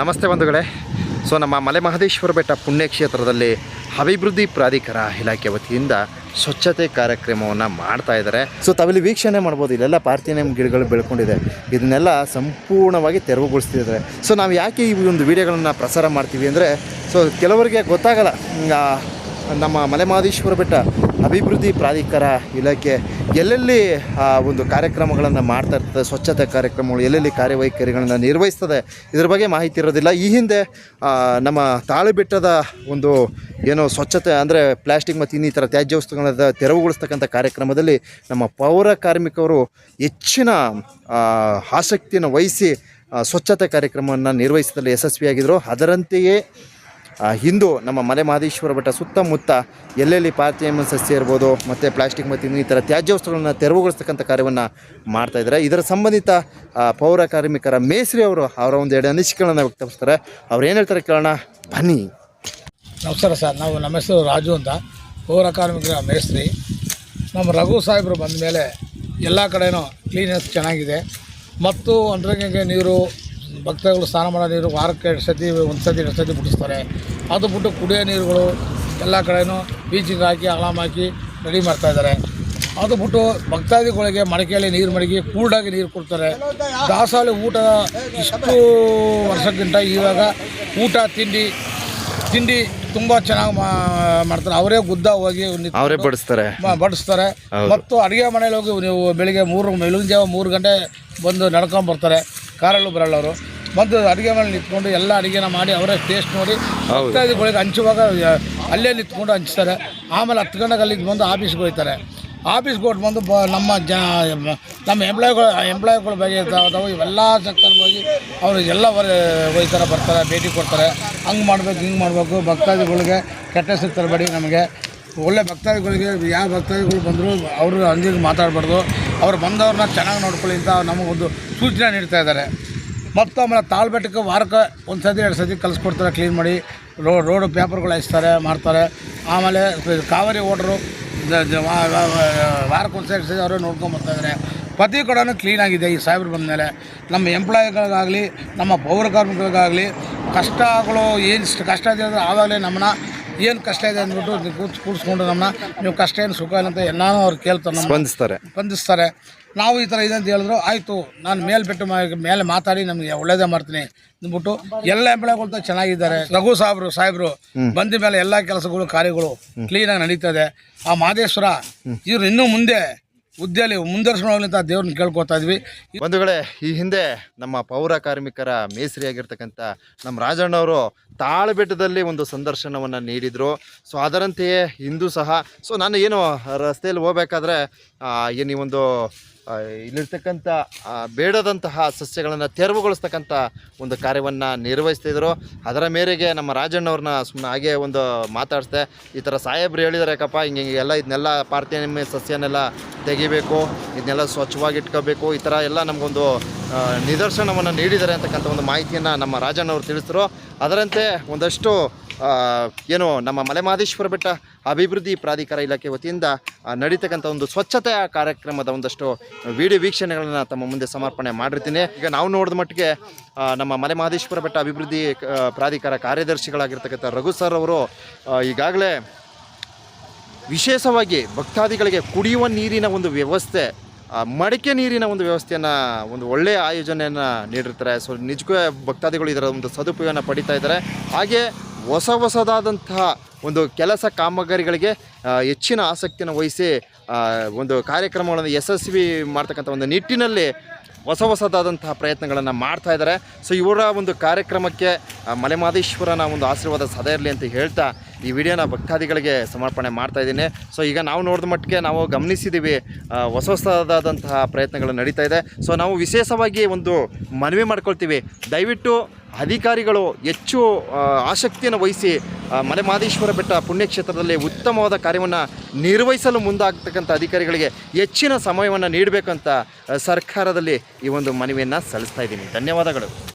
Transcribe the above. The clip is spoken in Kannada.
ನಮಸ್ತೆ ಬಂಧುಗಳೇ. ಸೊ, ನಮ್ಮ ಮಲೆ ಮಹದೇಶ್ವರ ಬೆಟ್ಟ ಪುಣ್ಯಕ್ಷೇತ್ರದಲ್ಲಿ ಅಭಿವೃದ್ಧಿ ಪ್ರಾಧಿಕಾರ ಇಲಾಖೆ ವತಿಯಿಂದ ಸ್ವಚ್ಛತೆ ಕಾರ್ಯಕ್ರಮವನ್ನು ಮಾಡ್ತಾ ಇದ್ದಾರೆ. ಸೊ, ತಾವಿಲ್ಲಿ ವೀಕ್ಷಣೆ ಮಾಡ್ಬೋದು, ಇಲ್ಲೆಲ್ಲ ಪಾರ್ಥಿನಿಯಂ ಗಿಡಗಳು ಬೆಳ್ಕೊಂಡಿದೆ. ಇದನ್ನೆಲ್ಲ ಸಂಪೂರ್ಣವಾಗಿ ತೆರವುಗೊಳಿಸ್ತಿದ್ದಾರೆ. ಸೊ, ನಾವು ಯಾಕೆ ಈ ಒಂದು ವಿಡಿಯೋಗಳನ್ನು ಪ್ರಸಾರ ಮಾಡ್ತೀವಿ ಅಂದರೆ, ಸೊ, ಕೆಲವರಿಗೆ ಗೊತ್ತಾಗಲ್ಲ ನಮ್ಮ ಮಲೆ ಮಹದೇಶ್ವರ ಬೆಟ್ಟ ಅಭಿವೃದ್ಧಿ ಪ್ರಾಧಿಕಾರ ಇಲಾಖೆ ಎಲ್ಲೆಲ್ಲಿ ಆ, ಒಂದು ಕಾರ್ಯಕ್ರಮಗಳನ್ನು ಮಾಡ್ತಾ ಇರ್ತದೆ ಸ್ವಚ್ಛತೆ ಕಾರ್ಯಕ್ರಮಗಳು ಎಲ್ಲೆಲ್ಲಿ ಕಾರ್ಯವೈಖರಿಗಳನ್ನು ನಿರ್ವಹಿಸ್ತದೆ ಇದ್ರ ಬಗ್ಗೆ ಮಾಹಿತಿ ಇರೋದಿಲ್ಲ. ಈ ಹಿಂದೆ ನಮ್ಮ ತಾಳಿಬೆಟ್ಟದ ಒಂದು ಏನು ಸ್ವಚ್ಛತೆ ಅಂದರೆ ಪ್ಲಾಸ್ಟಿಕ್ ಮತ್ತು ಇನ್ನಿತರ ತ್ಯಾಜ್ಯ ವಸ್ತುಗಳನ್ನು ತೆರವುಗೊಳಿಸ್ತಕ್ಕಂಥ ಕಾರ್ಯಕ್ರಮದಲ್ಲಿ ನಮ್ಮ ಪೌರ ಕಾರ್ಮಿಕರು ಹೆಚ್ಚಿನ ಆಸಕ್ತಿಯನ್ನು ವಹಿಸಿ ಸ್ವಚ್ಛತೆ ಕಾರ್ಯಕ್ರಮವನ್ನು ನಿರ್ವಹಿಸಿದಲ್ಲಿ ಯಶಸ್ವಿಯಾಗಿದ್ದರು ಅದರಂತೆಯೇ ಹಿಂದೂ ನಮ್ಮ ಮಲೆ ಮಹದೇಶ್ವರ ಬೆಟ್ಟ ಸುತ್ತಮುತ್ತ ಎಲ್ಲೆಲ್ಲಿ ಪಾರ್ಥಿಯಮ್ಮ ಸಸ್ಯ ಇರ್ಬೋದು, ಮತ್ತು ಪ್ಲಾಸ್ಟಿಕ್ ಮತ್ತು ಇನ್ನಿತರ ತ್ಯಾಜ್ಯ ವಸ್ತುಗಳನ್ನು ತೆರವುಗೊಳಿಸ್ತಕ್ಕಂಥ ಕಾರ್ಯವನ್ನು ಮಾಡ್ತಾ ಇದ್ದಾರೆ. ಇದರ ಸಂಬಂಧಿತ ಪೌರ ಕಾರ್ಮಿಕರ ಮೇಸ್ರಿ ಅವರು ಅವರ ಒಂದು ಎರಡು ಅನಿಸಿಕೆಗಳನ್ನು ವ್ಯಕ್ತಪಡಿಸ್ತಾರೆ. ಅವ್ರು ಏನು ಹೇಳ್ತಾರೆ ಕೇಳೋಣ. ಬನ್ನಿ. ನಮಸ್ಕಾರ ಸರ್, ನಾವು ನಮ್ಮ ಹೆಸರು ರಾಜು ಅಂತ. ಪೌರ ಕಾರ್ಮಿಕರ ಮೇಸ್ತ್ರಿ. ನಮ್ಮ ರಘು ಸಾಹೇಬರು ಬಂದ ಮೇಲೆ ಎಲ್ಲ ಕಡೆಯೂ ಕ್ಲೀನೆಸ್ ಚೆನ್ನಾಗಿದೆ. ಮತ್ತು ಒಂದ್ರಂಗೆ ನೀರು, ಭಕ್ತಗಳು ಸ್ನಾನ ಮಾಡೋ ನೀರು ವಾರಕ್ಕೆ ಎರಡು ಸತಿ ಒಂದು ಸತಿ ಎರಡು ಸತಿ ಬಿಡಿಸ್ತಾರೆ. ಅದು ಬಿಟ್ಟು ಕುಡಿಯೋ ನೀರುಗಳು ಎಲ್ಲ ಕಡೆಯೂ ಬೀಚಿಗೆ ಹಾಕಿ ಅಲಾಮ್ ಹಾಕಿ ರೆಡಿ ಮಾಡ್ತಾಯಿದ್ದಾರೆ ಅದು ಬಿಟ್ಟು ಭಕ್ತಾದಿಗಳಿಗೆ ಮಡಿಕೆಯಲ್ಲಿ ನೀರು ಮಡಗಿ ಕೂಲ್ಡಾಗಿ ನೀರು ಕೊಡ್ತಾರೆ. ದಾಸಾಲಿ ಊಟ ಇಷ್ಟು ವರ್ಷಕ್ಕಿಂತ ಇವಾಗ ಊಟ ತಿಂಡಿ ತಿಂಡಿ ತುಂಬ ಚೆನ್ನಾಗಿ ಮಾಡ್ತಾರೆ. ಅವರೇ ಗುದ್ದ ಹೋಗಿ ಅವರೇ ಬಡಿಸ್ತಾರೆ. ಬಡಿಸ್ತಾರೆ. ಮತ್ತು ಅಡುಗೆ ಮನೇಲಿ ಹೋಗಿ ನೀವು ಬೆಳಿಗ್ಗೆ ಮೂರು ಬೆಳಗಿನ ಜಾವ ಮೂರು ಗಂಟೆ ಬಂದು ನಡ್ಕೊಂಡು ಬರ್ತಾರೆ. ಕಾರಲ್ಲೂ ಬರಲ್ಲ ಅವರು. ಬಂದು ಅಡುಗೆ ಮನೇಲಿ ನಿಂತ್ಕೊಂಡು ಎಲ್ಲ ಅಡುಗೆನ ಮಾಡಿ ಅವರೇ ಟೇಸ್ಟ್ ನೋಡಿ ಭಕ್ತಾದಿಗಳಿಗೆ ಹಂಚುವಾಗ ಅಲ್ಲೇ ನಿಂತ್ಕೊಂಡು ಹಂಚ್ತಾರೆ. ಆಮೇಲೆ ಹತ್ತು ಗಂಟೆಗೆ ಅಲ್ಲಿಗೆ ಬಂದು ಆಫೀಸ್ಗೆ ಹೋಗ್ತಾರೆ ಆಫೀಸ್ಗೆ ಹೋಗಿ ಬಂದು ಬ ನಮ್ಮ ಜ ನಮ್ಮ ಎಂಪ್ಲಾಯ್ಗಳು ಎಂಪ್ಲಾಯ್ಗಳು ಬಗ್ಗೆ ಇರ್ತಾವೆ ಇವೆಲ್ಲ ಸೆಕ್ಟರ್ ಹೋಗಿ ಅವರು ಎಲ್ಲ ಹೋಗ್ತಾರೆ ಬರ್ತಾರೆ ಭೇಟಿ ಕೊಡ್ತಾರೆ. ಹಂಗೆ ಮಾಡಬೇಕು ಹಿಂಗೆ ಮಾಡಬೇಕು. ಭಕ್ತಾದಿಗಳಿಗೆ ಕೆಟ್ಟ ಸಿಗ್ತಾರೆ ತರಬೇಡಿ ನಮಗೆ. ಒಳ್ಳೆ ಭಕ್ತಾದಿಗಳಿಗೆ ಯಾವ ಭಕ್ತಾದಿಗಳು ಬಂದರೂ ಅವರು ಅಂದಿಗೆ ಮಾತಾಡಬಾರ್ದು. ಅವ್ರು ಬಂದವ್ರನ್ನ ಚೆನ್ನಾಗಿ ನೋಡ್ಕೊಳ್ಳಿ ಅಂತ ನಮಗೊಂದು ಸೂಚನೆ ನೀಡ್ತಾ ಇದ್ದಾರೆ. ಮತ್ತು ಆಮೇಲೆ ತಾಳ್ಬೆಟ್ಟಕ್ಕೆ ವಾರಕ್ಕೆ ಒಂದು ಸತಿ ಎರಡು ಸತಿ ಕಲಿಸ್ಕೊಡ್ತಾರೆ ಕ್ಲೀನ್ ಮಾಡಿ. ರೋ ರೋಡು ಪೇಪರ್ಗಳು ಹಾಯಿಸ್ತಾರೆ ಮಾಡ್ತಾರೆ. ಆಮೇಲೆ ಕಾವೇರಿ ಓಟ್ರು ವಾರಕ್ಕೆ ಒಂದು ಸತಿ ಅವರೇ ಅವರು ನೋಡ್ಕೊಂಬರ್ತಾಯಿದ್ದಾರೆ ಪ್ರತಿ ಕಡೆನೂ ಕ್ಲೀನಾಗಿದೆ ಈ ಸಾಹೇಬ್ರು ಬಂದ ಮೇಲೆ. ನಮ್ಮ ಎಂಪ್ಲಾಯಿಗಳಿಗಾಗಲಿ ನಮ್ಮ ಪೌರ ಕಾರ್ಮಿಕರಿಗಾಗಲಿ ಕಷ್ಟಗಳು ಏನು ಕಷ್ಟ ಇದೆ ಅಂದರೆ ಆವಾಗಲೇ ನಮ್ಮನ್ನ ಏನು ಕಷ್ಟ ಇದೆ ಅಂದ್ಬಿಟ್ಟು ಕೂತ್ ಕೂಡಿಸ್ಕೊಂಡು ನಮ್ಮನ್ನ. ನೀವು ಕಷ್ಟ ಏನು ಸುಖ ಇಲ್ಲ ಅಂತ ಎಲ್ಲಾನು ಅವ್ರು ಕೇಳ್ತಾರೆ ಸ್ಪಂದಿಸ್ತಾರೆ. ಸ್ಪಂದಿಸ್ತಾರೆ. ನಾವು ಈ ಥರ ಇದೆ ಅಂತ ಹೇಳಿದ್ರು ಆಯಿತು ನಾನು ಮೇಲೆ ಬಿಟ್ಟು ಮೇಲೆ ಮಾತಾಡಿ ನಮಗೆ ಒಳ್ಳೇದೇ ಮಾಡ್ತೀನಿ. ಅಂದ್ಬಿಟ್ಟು ಎಲ್ಲ ಎಂಪ್ಲಾಯ್ಗಳು ಚೆನ್ನಾಗಿದ್ದಾರೆ. ರಘು ಸಾಹೇಬ್ರು ಸಾಹೇಬ್ರು ಬಂದ ಮೇಲೆ ಎಲ್ಲ ಕೆಲಸಗಳು ಕಾರ್ಯಗಳು ಕ್ಲೀನಾಗಿ ನಡೀತದೆ ಆ ಮಾದೇಶ್ವರ ಇವ್ರು ಇನ್ನೂ ಮುಂದೆ ಹುದ್ದೆಯಲ್ಲಿ ಮುಂದರ್ಶನ ಹೋಗ್ಲಿ ಅಂತ ದೇವ್ರನ್ನ ಕೇಳ್ಕೊತಾ ಇದ್ವಿ. ಬಂಧುಗಳೇ ಈ ಹಿಂದೆ ನಮ್ಮ ಪೌರ ಕಾರ್ಮಿಕರ ಮೇಸರಿಯಾಗಿರ್ತಕ್ಕಂಥ ನಮ್ಮ ರಾಜಣ್ಣವರು ತಾಳಬೆಟ್ಟದಲ್ಲಿ ಒಂದು ಸಂದರ್ಶನವನ್ನು ನೀಡಿದರು. ಸೊ ಅದರಂತೆಯೇ ಇಂದು ಸಹ. ಸೊ ನಾನು ಏನು ರಸ್ತೆಯಲ್ಲಿ ಹೋಗ್ಬೇಕಾದ್ರೆ ಏನು ಈ ಒಂದು ಇಲ್ಲಿರ್ತಕ್ಕಂಥ ಬೇಡದಂತಹ ಸಸ್ಯಗಳನ್ನು ತೆರವುಗೊಳಿಸ್ತಕ್ಕಂಥ ಒಂದು ಕಾರ್ಯವನ್ನು ನಿರ್ವಹಿಸ್ತಿದ್ರು ಅದರ ಮೇರೆಗೆ ನಮ್ಮ ರಾಜಣ್ಣವ್ರನ್ನ ಸುಮ್ಮನೆ ಹಾಗೆ ಒಂದು ಮಾತಾಡಿಸ್ದೆ, ಈ ಥರ ಸಾಹೇಬ್ರು ಹೇಳಿದಾರೆ, ಯಾಕಪ್ಪ, ಹಿಂಗೆ ಹಿಂಗೆ ಎಲ್ಲ ಇದನ್ನೆಲ್ಲ ಪಾರ್ಥಿನಿಮ ಸಸ್ಯನೆಲ್ಲ ತೆಗಿಬೇಕು, ಇದನ್ನೆಲ್ಲ ಸ್ವಚ್ಛವಾಗಿ ಇಟ್ಕೋಬೇಕು ಈ ಥರ ಎಲ್ಲ ನಮಗೊಂದು ನಿದರ್ಶನವನ್ನು ನೀಡಿದ್ದಾರೆ ಅಂತಕ್ಕಂಥ ಒಂದು ಮಾಹಿತಿಯನ್ನು ನಮ್ಮ ರಾಜಣ್ಣವ್ರು ತಿಳಿಸಿದ್ರು. ಅದರಂತೆ ಒಂದಷ್ಟು ಏನು ನಮ್ಮ ಮಲೆಮಹದೇಶ್ವರ ಬೆಟ್ಟ ಅಭಿವೃದ್ಧಿ ಪ್ರಾಧಿಕಾರ ಇಲಾಖೆ ವತಿಯಿಂದ ನಡೀತಕ್ಕಂಥ ಒಂದು ಸ್ವಚ್ಛತೆಯ ಕಾರ್ಯಕ್ರಮದ ಒಂದಷ್ಟು ವಿಡಿಯೋ ವೀಕ್ಷಣೆಗಳನ್ನು ತಮ್ಮ ಮುಂದೆ ಸಮರ್ಪಣೆ ಮಾಡಿರ್ತೀನಿ. ಈಗ ನಾವು ನೋಡಿದ ಮಟ್ಟಿಗೆ ನಮ್ಮ ಮಲೆಮಹದೇಶ್ವರ ಬೆಟ್ಟ ಅಭಿವೃದ್ಧಿ ಪ್ರಾಧಿಕಾರ ಕಾರ್ಯದರ್ಶಿಗಳಾಗಿರ್ತಕ್ಕಂಥ ರಘು ಸರ್ ಅವರು ಈಗಾಗಲೇ ವಿಶೇಷವಾಗಿ ಭಕ್ತಾದಿಗಳಿಗೆ ಕುಡಿಯುವ ನೀರಿನ ಒಂದು ವ್ಯವಸ್ಥೆ ಮಡಿಕೆ ನೀರಿನ ಒಂದು ವ್ಯವಸ್ಥೆಯನ್ನು, ಒಂದು ಒಳ್ಳೆಯ ಆಯೋಜನೆಯನ್ನು ನೀಡಿರ್ತಾರೆ. ಸೊ, ನಿಜಕ್ಕೂ ಭಕ್ತಾದಿಗಳು ಇದರ ಒಂದು ಸದುಪಯೋಗನ ಪಡಿತಾ ಇದ್ದಾರೆ. ಹಾಗೆ ಹೊಸ ಹೊಸದಾದಂತಹ ಒಂದು ಕೆಲಸ ಕಾಮಗಾರಿಗಳಿಗೆ ಹೆಚ್ಚಿನ ಆಸಕ್ತಿಯನ್ನು ವಹಿಸಿ ಒಂದು ಕಾರ್ಯಕ್ರಮಗಳನ್ನು ಯಶಸ್ವಿ ಮಾಡ್ತಕ್ಕಂಥ ಒಂದು ನಿಟ್ಟಿನಲ್ಲಿ ಹೊಸ ಹೊಸದಾದಂತಹ ಪ್ರಯತ್ನಗಳನ್ನು ಮಾಡ್ತಾ ಇದ್ದಾರೆ. ಸೊ ಇವರ ಒಂದು ಕಾರ್ಯಕ್ರಮಕ್ಕೆ ಮಲೆಮಾದೇಶ್ವರನ ಒಂದು ಆಶೀರ್ವಾದ ಸದಾ ಇರಲಿ ಅಂತ ಹೇಳ್ತಾ ಈ ವಿಡಿಯೋನ ಭಕ್ತಾದಿಗಳಿಗೆ ಸಮರ್ಪಣೆ ಮಾಡ್ತಾ ಇದ್ದೀನಿ. ಸೊ ಈಗ ನಾವು ನೋಡಿದ ಮಟ್ಟಿಗೆ ನಾವು ಗಮನಿಸಿದ್ದೀವಿ ಹೊಸ ಹೊಸದಾದಂತಹ ಪ್ರಯತ್ನಗಳು ನಡೀತಾ ಇದೆ. ಸೊ ನಾವು ವಿಶೇಷವಾಗಿ ಒಂದು ಮನವಿ ಮಾಡ್ಕೊಳ್ತೀವಿ. ದಯವಿಟ್ಟು ಅಧಿಕಾರಿಗಳು ಹೆಚ್ಚು ಆಸಕ್ತಿಯನ್ನು ವಹಿಸಿ ಮಲೆಮಾದೇಶ್ವರ ಬೆಟ್ಟ ಪುಣ್ಯಕ್ಷೇತ್ರದಲ್ಲಿ ಉತ್ತಮವಾದ ಕಾರ್ಯವನ್ನು ನಿರ್ವಹಿಸಲು ಮುಂದಾಗ್ತಕ್ಕಂಥ ಅಧಿಕಾರಿಗಳಿಗೆ ಹೆಚ್ಚಿನ ಸಮಯವನ್ನು ನೀಡಬೇಕಂತ ಸರ್ಕಾರದಲ್ಲಿ ಈ ಒಂದು ಮನವಿಯನ್ನು ಸಲ್ಲಿಸ್ತಾ ಇದ್ದೀನಿ. ಧನ್ಯವಾದಗಳು.